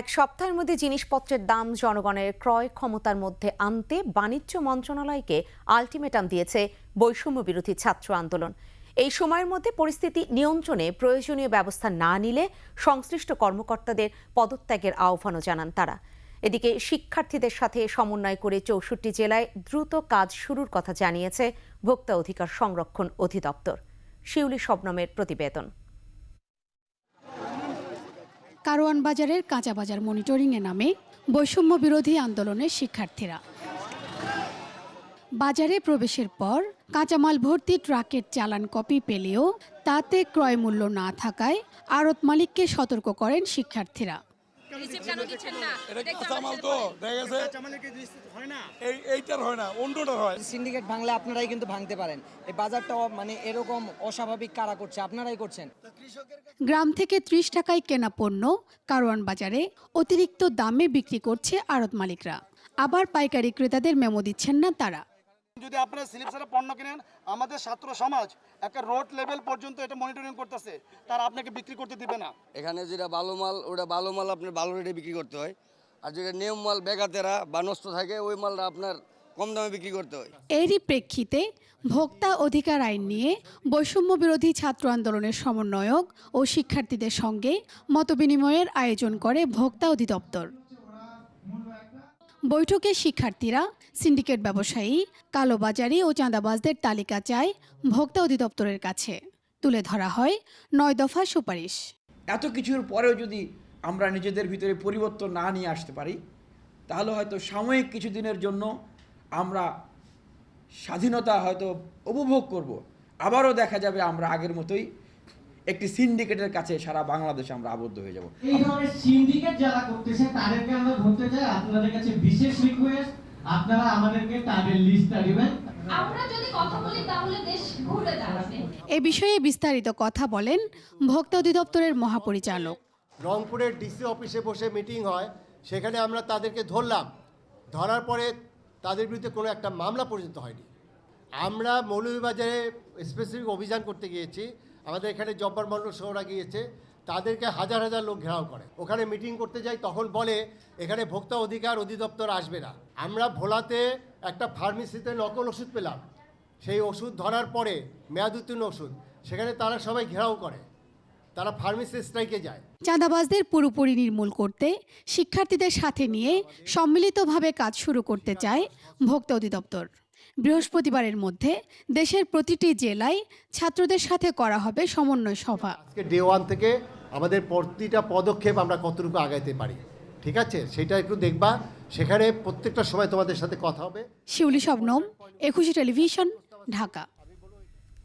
এক সপ্তাহের মধ্যে জিনিসপত্রের দাম জনগণের ক্রয় ক্ষমতার মধ্যে আনতে বাণিজ্য মন্ত্রণালয়কে আলটিমেটাম দিয়েছে বৈষম্য বিরোধী ছাত্র আন্দোলন। এই সময়ের মধ্যে পরিস্থিতি নিয়ন্ত্রণে প্রয়োজনীয় ব্যবস্থা না নিলে সংশ্লিষ্ট কর্মকর্তাদের পদত্যাগের আহ্বানও জানান তারা। এদিকে শিক্ষার্থীদের সাথে সমন্বয় করে চৌষট্টি জেলায় দ্রুত কাজ শুরুর কথা জানিয়েছে ভোক্তা অধিকার সংরক্ষণ অধিদপ্তর। শিউলি শবনমের প্রতিবেদন। কারওয়ান বাজারের কাঁচা বাজার মনিটরিংয়ে নামে বৈষম্য বিরোধী আন্দোলনের শিক্ষার্থীরা। বাজারে প্রবেশের পর কাঁচামাল ভর্তি ট্রাকের চালান কপি পেলেও তাতে ক্রয় মূল্য না থাকায় আড়ত মালিককে সতর্ক করেন শিক্ষার্থীরা। রিসিপ্ট কেন দিচ্ছেন না? এটা দেখতে কাঁচা তো? দেখা গেছে? এই এইটার হয় না অন্যটার হয়। সিন্ডিকেট ভাঙলে আপনারাই কিন্তু ভাঙতে পারেন। এই বাজারটা মানে এরকম অস্বাভাবিক কারা করছে আপনারাই করছেন। গ্রাম থেকে ত্রিশ টাকায় কেনা পণ্য কারওয়ান বাজারে অতিরিক্ত দামে বিক্রি করছে আড়ত মালিকরা। আবার পাইকারি ক্রেতাদের মেমো দিচ্ছেন না তারা। যদি আপনারা স্লিপ ছাড়া পণ্য কিনেন আমাদের ছাত্র সমাজ একটা রোড লেভেল পর্যন্ত এটা মনিটরিং করতেছে তারা আপনাকে বিক্রি করতে দিবে না। এখানে যেটা ভালো মাল ওটা ভালো মাল আপনার ভালো রেটে বিক্রি করতে হয়। আর যেটা নিয়ম মাল বেগাতেরা বা নষ্ট থাকে ওই মালটা আপনার কম দামে বিক্রি করতে হয়। এরই প্রেক্ষিতে ভোক্তা অধিকার আইন নিয়ে বৈষম্য বিরোধী ছাত্র আন্দোলনের সমন্বয়ক ও শিক্ষার্থীদের সঙ্গে মতবিনিময়ের আয়োজন করে ভোক্তা অধিদপ্তর। বৈঠকে শিক্ষার্থীরা, সিন্ডিকেট ব্যবসায়ী, কালোবাজারি ও চাঁদাবাজদের তালিকা চায় ভোক্তা অধিদপ্তরের কাছে। তুলে ধরা হয় নয় দফা সুপারিশ। এত কিছুর পরেও যদি আমরা নিজেদের ভিতরে পরিবর্তন না নিয়ে আসতে পারি, তাহলে হয়তো সাময়িক কিছুদিনের জন্য আমরা স্বাধীনতা হয়তো উপভোগ করব। আবারও দেখা যাবে আমরা আগের মতোই একটি সিন্ডিকেটের কাছে সারা বাংলাদেশে আমরা আবদ্ধ হয়ে যাব। এই ধরনের সিন্ডিকেট যারা করতেছে তাদেরকে আমরা ধরতে চাই আপনাদের কাছে বিশেষ রিকোয়েস্ট আপনারা আমাদেরকে তাদের লিস্টটা দিবেন। আমরা যদি কথা বলি তাহলে দেশ ঘুরে দাঁড়াবে। এ বিষয়ে বিস্তারিত কথা বলেন ভোক্তা অধিদপ্তরের মহাপরিচালক। রংপুরের ডিসি অফিসে বসে মিটিং হয় সেখানে আমরা তাদেরকে ধরলাম। ধরার পরে তাদের বিরুদ্ধে কোনো একটা মামলা পর্যন্ত হয়নি। আমরা মৌলভীবাজারে স্পেসিফিক অভিযান করতে গিয়েছি। আমাদের এখানে জব্বার মন্ডল সহরা গিয়েছে, তাদেরকে হাজার হাজার লোক ঘেরাও করে। ওখানে মিটিং করতে যাই, তখন বলে, এখানে ভোক্তা অধিকার অধিদপ্তর আসবে না। আমরা ভোলাতে একটা ফার্মেসিতে নকল ওষুধ পেলাম। সেই ওষুধ ধরার পরে, মেয়াদ উত্তীর্ণ ওষুধ, সেখানে তারা সবাই ঘেরাও করে। তারা ফার্মেসি স্ট্রাইকে যায়। চাঁদাবাজদের পুরোপুরি নির্মূল করতে, শিক্ষার্থীদের সাথে নিয়ে সম্মিলিতভাবে কাজ শুরু করতে চায় ভোক্তা অধিদপ্তর। বৃহস্পতিবারের মধ্যে দেশের প্রতিটি জেলায় ছাত্রদের সাথে করা হবে সমন্বয় সভা। আজকে ডে ওয়ান থেকে আমাদের প্রতিটা পদক্ষেপ আমরা কতটুকু আগাইতে পারি ঠিক আছে? সেটা একটু দেখবা। সেখানে প্রত্যেকটা সময় তোমাদের সাথে কথা হবে। শিউলি শবনম একুশে টেলিভিশন ঢাকা।